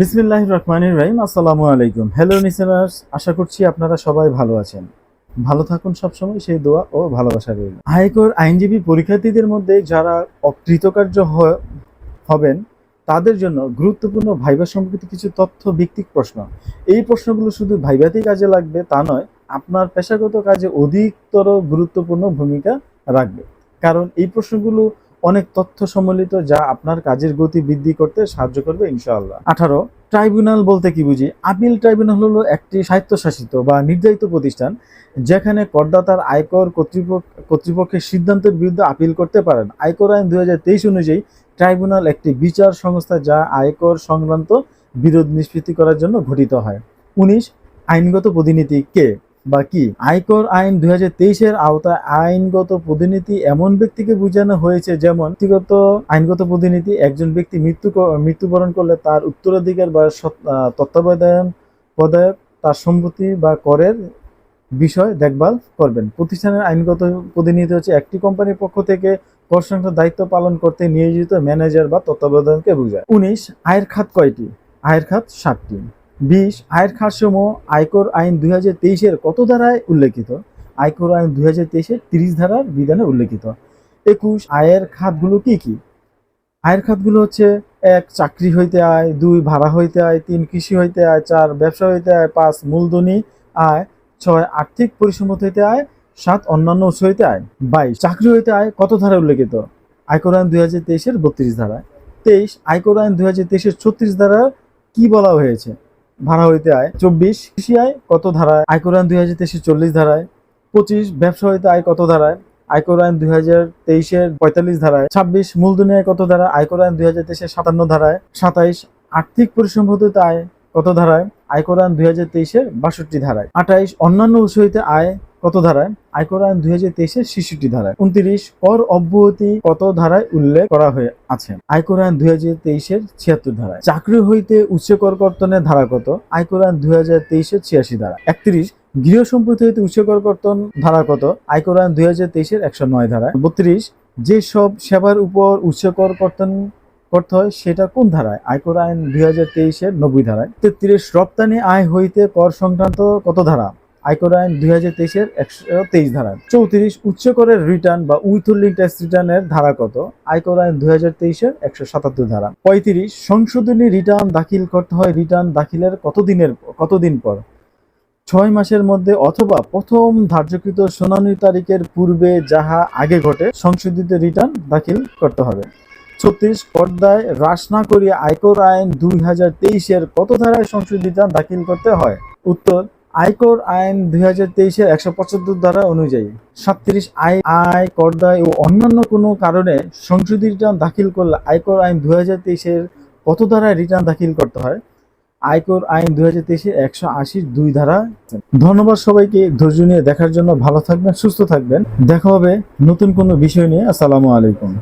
বিসমিল্লাহ রহমানির রহিম, আসসালামু আলাইকুম। হ্যালো লিসেনার্স আশা করছি আপনারা সবাই ভালো আছেন। ভালো থাকুন সবসময়, সেই দোয়া ও ভালোবাসা রইল। আয়কর আইনজীবী পরীক্ষার্থীদের মধ্যে যারা অকৃতকার্য হবেন, তাদের জন্য গুরুত্বপূর্ণ ভাইবা সম্পর্কিত কিছু তথ্য ভিত্তিক প্রশ্ন। এই প্রশ্নগুলো শুধু ভাইবাতেই কাজে লাগবে তা নয়, আপনার পেশাগত কাজে অধিকতর গুরুত্বপূর্ণ ভূমিকা রাখবে। কারণ এই প্রশ্নগুলো অনেক তথ্য সম্মিলিত যা আপনার কাজের গতি বৃদ্ধি করতে সাহায্য করবে ইনশাআল্লাহ। আঠারো, ট্রাইব্যুনাল বলতে কি বুঝি? আপিল ট্রাইব্যুনাল হলো একটি স্বায়ত্তশাসিত বা নির্ধারিত প্রতিষ্ঠান যেখানে করদাতার আয়কর কর্তৃপক্ষ, কর্তৃপক্ষের সিদ্ধান্তের বিরুদ্ধে আপিল করতে পারেন। আয়কর আইন দুই হাজার তেইশ অনুযায়ী ট্রাইব্যুনাল একটি বিচার সংস্থা যা আয়কর সংক্রান্ত বিরোধ নিষ্পত্তি করার জন্য গঠিত হয়। উনিশ, আইনগত প্রতিনিধি কে? বা কি? আয়কর আইন দুই এর আওতায় আইনগত প্রতিনিধি এমন ব্যক্তিকে বোঝানো হয়েছে যেমন ব্যক্তিগত আইনগত প্রতিনিধি একজন ব্যক্তি মৃত্যু মৃত্যুবরণ করলে তার উত্তরাধিকার বা তত্ত্বাবধান পদায়ক তার সম্পত্তি বা করের বিষয় দেখভাল করবেন। প্রতিষ্ঠানের আইনগত প্রতিনিধি হচ্ছে একটি কোম্পানির পক্ষ থেকে কর সংক্রান্ত দায়িত্ব পালন করতে নিয়োজিত ম্যানেজার বা তত্ত্বাবধানকে বোঝায়। উনিশ, আয়ের খাত কয়টি? আয়ের খাত সাতটি। বিশ, আয়ের খাতসমূহ আয়কর আইন দুই হাজার তেইশের কত ধারায় উল্লেখিত? আয়কর আইন দুই হাজার তেইশের তিরিশ ধারার বিধানে উল্লেখিত। একুশ, আয়ের খাতগুলো কি কি? আয়ের খাতগুলো হচ্ছে, এক, চাকরি হইতে আয়, দুই, ভাড়া হইতে আয়, তিন, কৃষি হইতে আয়, চার, ব্যবসা হইতে আয়, পাঁচ, মূলধনী আয়, ছয়, আর্থিক পরিসম্মত হইতে আয়, সাত, অন্যান্য উৎস হইতে আয়। বাইশ, চাকরি হইতে আয়, কত ধারায় উল্লেখিত? আয়কর আইন দুই হাজার তেইশের বত্রিশ ধারায়। তেইশ, আয়কর আইন দুই হাজার তেইশের ছত্রিশ ধারার কি বলা হয়েছে? ভাড়া হইতে আয়। চব্বিশ, কৃষি আয় কত ধারায়? আয়কর আইন দুই হাজার তেইশে চল্লিশ ধারায়। পঁচিশ, ব্যবসা হইতে আয় কত ধারায়? আয়কর আইন দুই হাজার তেইশের পঁয়তাল্লিশ ধারায়। ছাব্বিশ, মূলধনী আয় কত ধারায়? আয়কর আইন দুই হাজার তেইশের সাতান্ন ধারায়। সাতাইশ, আর্থিক পরিসম্পত্তিতে আয় কত ধারায়? আয়কর আইন দুই হাজার তেইশের বাষট্টি ধারায়। আঠাইশ, অন্যান্য উৎস হইতে আয় কত ধারায়? আয়কর আইন দুই হাজার তেইশের শিশুটি ধারায়। উনত্রিশ কর অব্যাহতি কত ধারায় উল্লেখ করা হয়ে আছে। আয়কর আইন দুই হাজার তেইশের ছিয়াত্তর ধারায়। চাকরি হইতে উচ্চ কর কর্তনের ধারা কত? আয়কর আইন দুই হাজার তেইশের ছিয়াশি ধারা একত্রিশ গৃহ সম্পত্তি হইতে উচ্চ কর কর্তন ধারা কত? আয়কর আইন দুই হাজার তেইশের একশো নয় ধারায়। বত্রিশ যেসব সেবার উপর উচ্চ কর কর্তন করতে হয় সেটা কোন ধারায়? আয়কর আইন দুই হাজার তেইশের নব্বই ধারায়। তেত্রিশ রপ্তানি আয় হইতে কর সংক্রান্ত কত ধারা? আয়কর আইন দুই হাজার তেইশের একশো তেইশ ধারা। চৌত্রিশ উচ্চ করের রিটার্ন বা উইথহোল্ডিং ট্যাক্স রিটার্নের ধারা কত? আয়কর আইন দুই হাজার তেইশের একশো সাতাত্তর ধারা। পঁয়ত্রিশ, সংশোধনী রিটার্ন দাখিল করতে হয় রিটার্ন দাখিলের কতদিনের, কতদিন পর? ছয় মাসের মধ্যে অথবা প্রথম ধার্যকৃত শুনানির তারিখের পূর্বে যাহা আগে ঘটে, সংশোধিত রিটার্ন দাখিল করতে হবে। ছত্রিশ, পর্দায় হ্রাস না করিয়া আয়কর আইন দুই হাজার তেইশের কত ধারায় সংশোধিত দাখিল করতে হয়? উত্তর আয়কর আইন দুই হাজার তেইশের একশো পঁচাত্তর ধারা অনুযায়ী সাতত্রিশ আয় আয় করদায় ও অন্যান্য কোনো কারণে সংশোধিত রিটার্ন দাখিল করলে আয়কর আইন দুই হাজার তেইশের কত ধারায় রিটার্ন দাখিল করতে হয়? আয়কর আইন দুই হাজার তেইশের একশো আশির দুই ধারা। ধন্যবাদ সবাইকে, ধৈর্য নিয়ে দেখার জন্য ভালো থাকবেন, সুস্থ থাকবেন। দেখা হবে নতুন কোনো বিষয় নিয়ে। আসসালামু আলাইকুম।